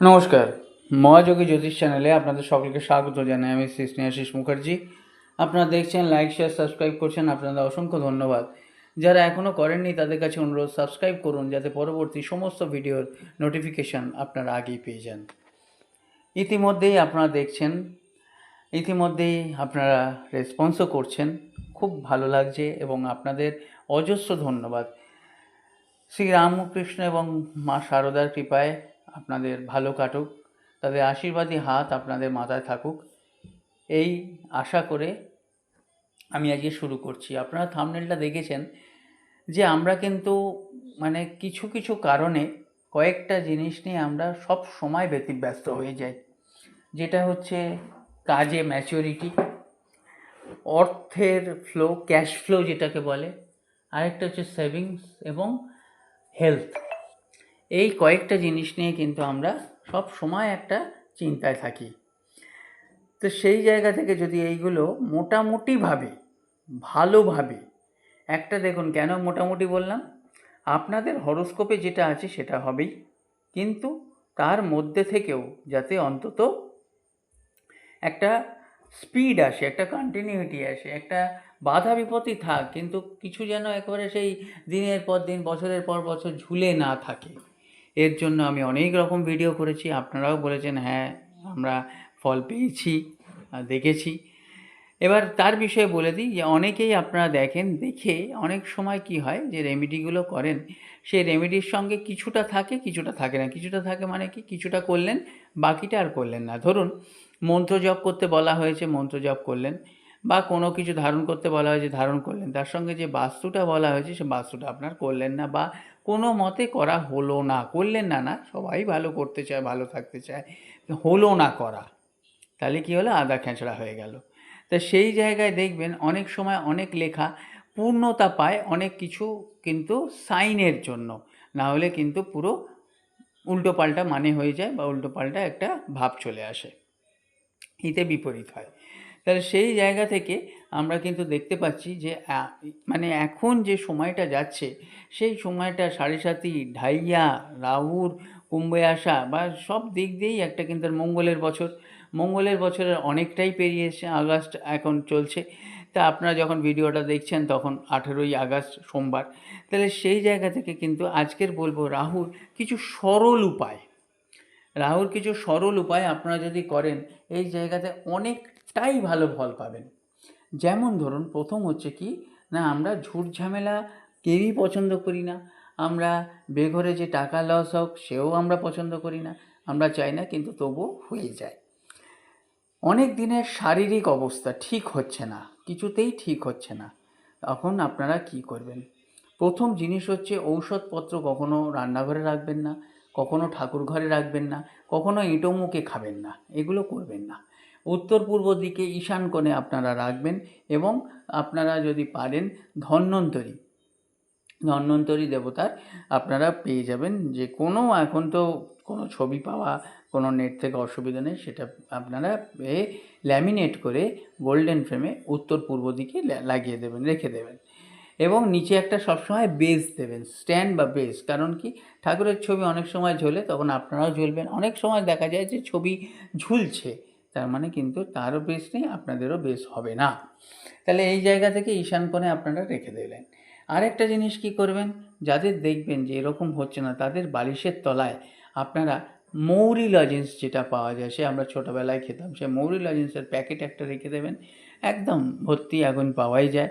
নমস্কার, মহাযোগী জ্যোতিষ চ্যানেলে আপনাদের সকলকে স্বাগত জানাই আমি শ্রী স্নেহাশিস মুখার্জি। আপনারা দেখছেন লাইক শেয়ার সাবস্ক্রাইব করছেন, আপনাদের অসংখ্য ধন্যবাদ। যারা এখনও করেননি, তাদের কাছে অনুরোধ সাবস্ক্রাইব করুন, যাতে পরবর্তী সমস্ত ভিডিওর নোটিফিকেশান আপনারা আগেই পেয়ে যান। ইতিমধ্যেই আপনারা দেখছেন, ইতিমধ্যেই আপনারা রেসপন্সও করছেন। খুব ভালো লাগছে এবং আপনাদের অজস্র ধন্যবাদ। শ্রী রামকৃষ্ণ এবং মা শারদার কৃপায় আপনাদের ভালো কাটুক। তাদের আশীর্বাদী হাত আপনাদের মাথায় থাকুক। এই আশা করে আমি আজকে শুরু করছি। আপনারা থামনেলটা দেখেছেন যে আমরা কিন্তু মানে কিছু কিছু কারণে কয়েকটা জিনিস নিয়ে আমরা সব সময় ব্যতিব্যস্ত হয়ে যাই। যেটা হচ্ছে কাজে ম্যাচিওরিটি অর্থের ফ্লো ক্যাশ ফ্লো যেটাকে বলে। আরেকটা হচ্ছে সেভিংস এবং হেলথ এই কয়েকটা জিনিস নিয়ে কিন্তু আমরা সব সময় একটা চিন্তায় থাকি। তো সেই জায়গা থেকে যদি এইগুলো মোটামুটিভাবে, ভালোভাবে, একটা দেখুন কেন মোটামুটি বললাম? আপনাদের হরোস্কোপে যেটা আছে সেটা হবেই। কিন্তু তার মধ্যে থেকেও যাতে অন্তত একটা স্পিড আসে, একটা কন্টিনিউটি আসে, একটা বাধা বিপত্তি থাক, কিন্তু কিছু যেন একবারে সেই দিনের পর দিন, বছরের পর বছর ঝুলে না থাকে। এর জন্য আমি অনেক রকম ভিডিও করেছি। আপনারাও বলেছেন হ্যাঁ আমরা ফল পেয়েছি দেখেছি। এবার তার বিষয়ে বলে দিই যে, অনেকেই আপনারা দেখেন, দেখে অনেক সময় কি হয় যে রেমেডিগুলো করেন, সেই রেমেডির সঙ্গে কিছুটা থাকে কিছুটা থাকে না। কিছুটা থাকে মানে কি? কিছুটা করলেন, বাকিটা আর করলেন না। ধরুন, মন্ত্র জপ করতে বলা হয়েছে, মন্ত্র জপ করলেন। বা কোনো কিছু ধারণ করতে বলা হয়েছে ধারণ করলেন, তার সঙ্গে যে বাস্তুটা বলা হয়েছে সে বাস্তুটা আপনার করলেন না বা কোনো মতে করা হলো না, করলেন না না, সবাই ভালো করতে চায়, ভালো থাকতে চায়, হলো না করা, তাহলে কী হলো? আদা খেঁচড়া হয়ে গেল। তা সেই জায়গায় দেখবেন অনেক সময় অনেক লেখা পূর্ণতা পায় অনেক কিছু কিন্তু সাইনের জন্য, না হলে কিন্তু পুরো উল্টোপাল্টা মানে হয়ে যায় বা উল্টোপাল্টা একটা ভাব চলে আসে। এতে বিপরীত হয়। তাহলে সেই জায়গা থেকে আমরা কিন্তু দেখতে পাচ্ছি যে মানে এখন যে সময়টা যাচ্ছে, সেই সময়টা সাড়ে সাতি ঢাইয়া, রাহুর কুম্ভে আসা বা সব দিক দিয়েই একটা কিন্তু মঙ্গলের বছর। মঙ্গলের বছরের অনেকটাই পেরিয়ে এসে আগস্ট এখন চলছে। তা আপনারা যখন ভিডিওটা দেখছেন তখন আঠেরোই আগস্ট সোমবার। তাহলে সেই জায়গা থেকে কিন্তু আজকের বলব রাহুর কিছু সরল উপায়। রাহুর কিছু সরল উপায় আপনারা যদি করেন, এই জায়গাতে অনেকটাই ভালো ফল পাবেন। যেমন ধরুন, প্রথম হচ্ছে কি, না, আমরা ঝুট ঝামেলা কেউই পছন্দ করি না। আমরা বেঘরে যে টাকা লস হোক, সেও আমরা পছন্দ করি না। আমরা চাই না, কিন্তু তবুও হয়ে যায়। অনেক দিনের শারীরিক অবস্থা ঠিক হচ্ছে না, কিছুতেই ঠিক হচ্ছে না। তখন আপনারা কি করবেন? প্রথম জিনিস হচ্ছে, ঔষধপত্র কখনো রান্নাঘরে রাখবেন না, কখনো ঠাকুর ঘরে রাখবেন না, কখনো ইঁটো মুখে খাবেন না, এগুলো করবেন না। উত্তর পূর্ব দিকে ঈশান কোণে আপনারা রাখবেন এবং আপনারা যদি পারেন ধন্বন্তরী ধন্বন্তরী দেবতার আপনারা পেয়ে যাবেন। যে কোনো, এখন তো কোনো ছবি পাওয়া, কোনো নেট থেকে অসুবিধা নেই, সেটা আপনারা ল্যামিনেট করে গোল্ডেন ফ্রেমে উত্তর পূর্ব দিকে লাগিয়ে দেবেন, রেখে দেবেন। এবং নিচে একটা সবসময় বেস দেবেন, স্ট্যান্ড বা বেস কারণ কি? ঠাকুরের ছবি অনেক সময় ঝোলে, তখন আপনারাও ঝুলবেন। অনেক সময় দেখা যায় যে ছবি ঝুলছে তার মানে কিন্তু তারও বেশ নেই, আপনাদেরও বেশ হবে না। তাহলে এই জায়গা থেকে ঈশান কোণে আপনারা রেখে দিলেন। আরেকটা জিনিস কি করবেন? যাদের দেখবেন যে এরকম হচ্ছে না, তাদের বালিশের তলায় আপনারা মৌরি লজেন্স যেটা পাওয়া যায়, সে আমরা ছোটোবেলায় খেতাম, সে মৌরি লজেন্সের প্যাকেট একটা রেখে দেবেন। একদম ভর্তি এখন পাওয়াই যায়।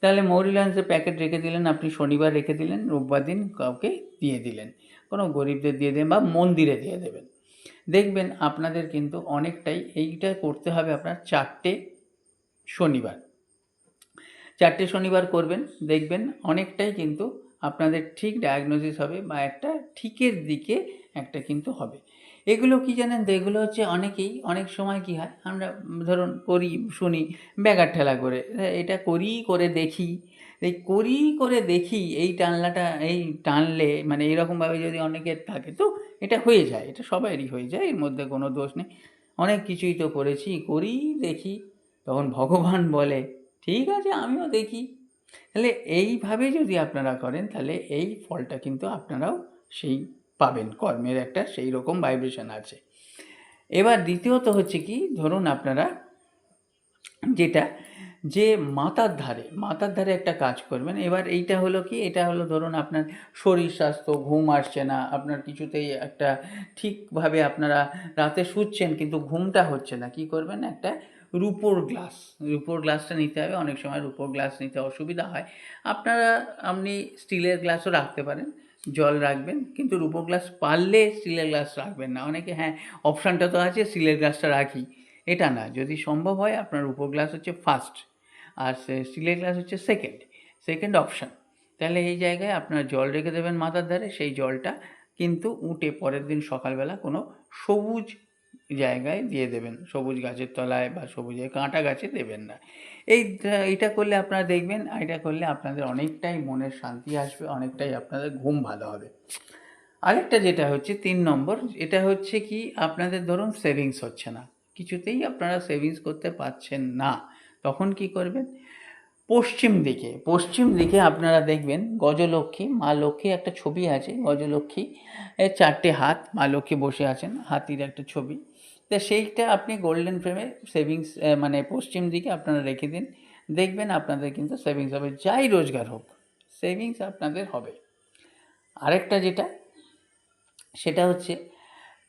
তাহলে মৌরি লজেন্সের প্যাকেট রেখে দিলেন, আপনি শনিবার রেখে দিলেন, রোববার দিন কাউকে দিয়ে দিলেন। কোনো গরিবদের দিয়ে দেবেন বা মন্দিরে দিয়ে দেবেন। দেখবেন আপনাদের কিন্তু অনেকটাই এইটা করতে হবে আপনার চারটে শনিবার। চারটে শনিবার করবেন, দেখবেন অনেকটাই কিন্তু আপনাদের ঠিক ডায়াগনোসিস হবে বা একটা ঠিকের দিকে একটা কিন্তু হবে। এগুলো কি জানেন? তো এগুলো হচ্ছে অনেকেই, অনেক সময় কি হয়, আমরা ধরুন করি, শুনি ব্যাগার ঠেলা করে, এটা করি করে দেখি, এই করি করে দেখি, এই টানলাটা, এই টানলে মানে এইরকমভাবে যদি অনেকের থাকে, তো এটা হয়ে যায়, এটা সবারই হয়ে যায়, এর মধ্যে কোনো দোষ নেই। অনেক কিছুই তো করেছি, করি, দেখি। তখন ভগবান বলে, ঠিক আছে, আমিও দেখি। তাহলে এইভাবে যদি আপনারা করেন, তাহলে এই ফলটা কিন্তু আপনারাও সেই পাবেন, কর্মের একটা সেই রকম ভাইব্রেশন আছে। এবার দ্বিতীয়ত হচ্ছে কি, ধরুন আপনারা যেটা যে মাথার ধারে মাথার ধারে একটা কাজ করবেন। এবার এইটা হলো কি? এটা হলো ধরুন আপনার শরীর স্বাস্থ্য, ঘুম আসছে না, আপনার কিছুতেই একটা ঠিকভাবে আপনারা রাতে শুচ্ছেন কিন্তু ঘুমটা হচ্ছে না, কি করবেন? একটা রুপোর গ্লাস। রুপোর গ্লাসটা নিতে হবে। অনেক সময় রুপোর গ্লাস নিতে অসুবিধা হয়। আপনারা, আপনি স্টিলের গ্লাসও রাখতে পারেন, জল রাখবেন, কিন্তু রুপোর গ্লাস পারলে স্টিলের গ্লাস রাখবেন না। অনেকে হ্যাঁ অপশানটা তো আছে, স্টিলের গ্লাসটা রাখি। এটা না, যদি সম্ভব হয়, আপনার রুপোর গ্লাস হচ্ছে ফার্স্ট আর সে- স্টিলের গ্লাস হচ্ছে সেকেন্ড সেকেন্ড অপশান তাহলে এই জায়গায় আপনার জল রেখে দেবেন মাথার ধারে, সেই জলটা কিন্তু উঠে পরের দিন সকালবেলা কোনো সবুজ জায়গায় দিয়ে দেবেন। সবুজ গাছের তলায় বা সবুজ কাঁটা গাছে দেবেন না। এই এইটা করলে আপনারা দেখবেন এটা করলে আপনাদের অনেকটাই মনের শান্তি আসবে, অনেকটাই আপনাদের ঘুম ভালো হবে। আরেকটা যেটা হচ্ছে তিন নম্বর, এটা হচ্ছে কি, আপনাদের ধরুন সেভিংস হচ্ছে না। কিছুতেই আপনারা সেভিংস করতে পারছেন না। তখন কি করবেন? পশ্চিম দিকে পশ্চিম দিকে আপনারা দেখবেন গজলক্ষ্মী, মা লক্ষ্মী একটা ছবি আছে, গজলক্ষ্মী এর চারটে হাত, মা লক্ষ্মী বসে আছেন, হাতির একটা ছবি। তা সেইটা আপনি গোল্ডেন ফ্রেমে সেভিংস মানে পশ্চিম দিকে আপনারা রেখে দিন, দেখবেন আপনাদের কিন্তু সেভিংস হবে, যাই রোজগার হোক সেভিংস আপনাদের হবে। আরেকটা যেটা, সেটা হচ্ছে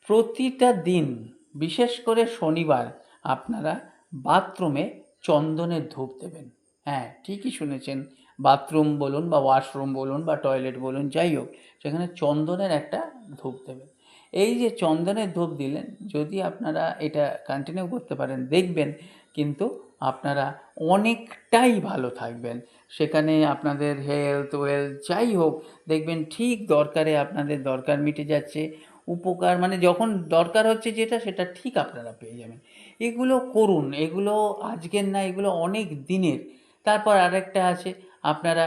প্রতিটা দিন, বিশেষ করে শনিবার, আপনারা বাথরুমে চন্দনের ধূপ দেবেন। হ্যাঁ ঠিকই শুনেছেন। বাথরুম বলুন বা ওয়াশরুম বলুন বা টয়লেট বলুন, যাই হোক, সেখানে চন্দনের একটা ধূপ দেবেন। এই যে চন্দনের ধূপ দিলেন, যদি আপনারা এটা কন্টিনিউ করতে পারেন, দেখবেন কিন্তু আপনারা অনেকটাই ভালো থাকবেন। সেখানে আপনাদের হেলথ ওয়েলথ যাই হোক, দেখবেন ঠিক দরকারে আপনাদের দরকার মিটে যাচ্ছে। উপকার মানে যখন দরকার হচ্ছে যেটা, সেটা ঠিক আপনারা পেয়ে যাবেন। এগুলো করুন, এগুলো আজকের না, এগুলো অনেক দিনের। তারপর আরেকটা আছে, আপনারা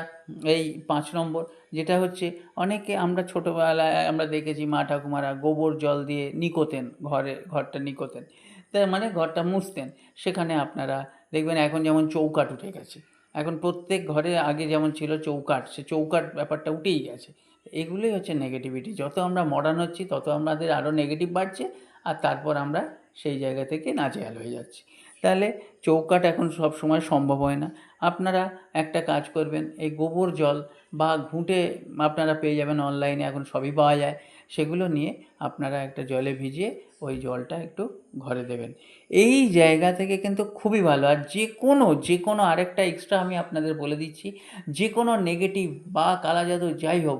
এই পাঁচ নম্বর, যেটা হচ্ছে অনেকে আমরা ছোটোবেলায় আমরা দেখেছি মা ঠাকুমারা গোবর জল দিয়ে নিকোতেন, ঘরে, ঘরটা নিকোতেন। তার মানে ঘরটা মুছতেন। সেখানে আপনারা দেখবেন এখন যেমন চৌকাট উঠে গেছে। এখন প্রত্যেক ঘরে আগে যেমন ছিল চৌকাট সে চৌকাট ব্যাপারটা উঠেই গেছে। এগুলোই হচ্ছে নেগেটিভিটি যত আমরা মডার্ন হচ্ছি, তত আমাদের আরও নেগেটিভ বাড়ছে, আর তারপর আমরা সেই জায়গা থেকে নাজেহাল হয়ে যাচ্ছি। তাহলে চৌকাট এখন সব সময় সম্ভব হয় না। আপনারা একটা কাজ করবেন, এই গোবর জল বা ঘুঁটে আপনারা পেয়ে যাবেন অনলাইনে এখন সবই পাওয়া যায়। সেগুলো নিয়ে আপনারা একটা জলে ভিজিয়ে ওই জলটা একটু ঘরে দেবেন। এই জায়গা থেকে কিন্তু খুবই ভালো। আর যে কোনো যে কোনো আরেকটা এক্সট্রা আমি আপনাদের বলে দিচ্ছি, যে কোনো নেগেটিভ বা কালা জাদু যাই হোক,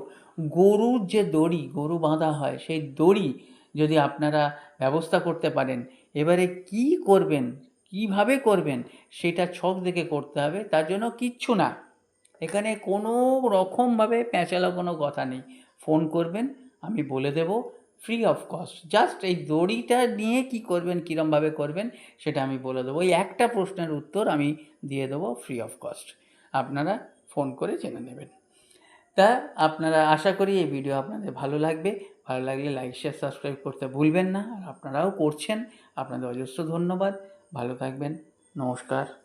গরুর যে দড়ি, গরু বাঁধা হয়, সেই দড়ি যদি আপনারা ব্যবস্থা করতে পারেন। এবারে কি করবেন? কীভাবে করবেন? সেটা ছক দেখে করতে হবে, তার জন্য কিচ্ছু না। এখানে কোনো রকমভাবে প্যাঁচালো কোনো কথা নেই। ফোন করবেন, আমি বলে দেব ফ্রি অফ কস্ট জাস্ট এই দড়িটা নিয়ে কি করবেন, কীরমভাবে করবেন, সেটা আমি বলে দেবো। ওই একটা প্রশ্নের উত্তর আমি দিয়ে দেবো ফ্রি অফ কস্ট আপনারা ফোন করে জেনে নেবেন। তা আপনারা আশা করি এই ভিডিও আপনাদের ভালো লাগবে। ভালো লাগলে লাইক শেয়ার সাবস্ক্রাইব করতে ভুলবেন না। আর আপনারাও করছেন। আপনাদের অজস্র ধন্যবাদ। ভালো থাকবেন। নমস্কার।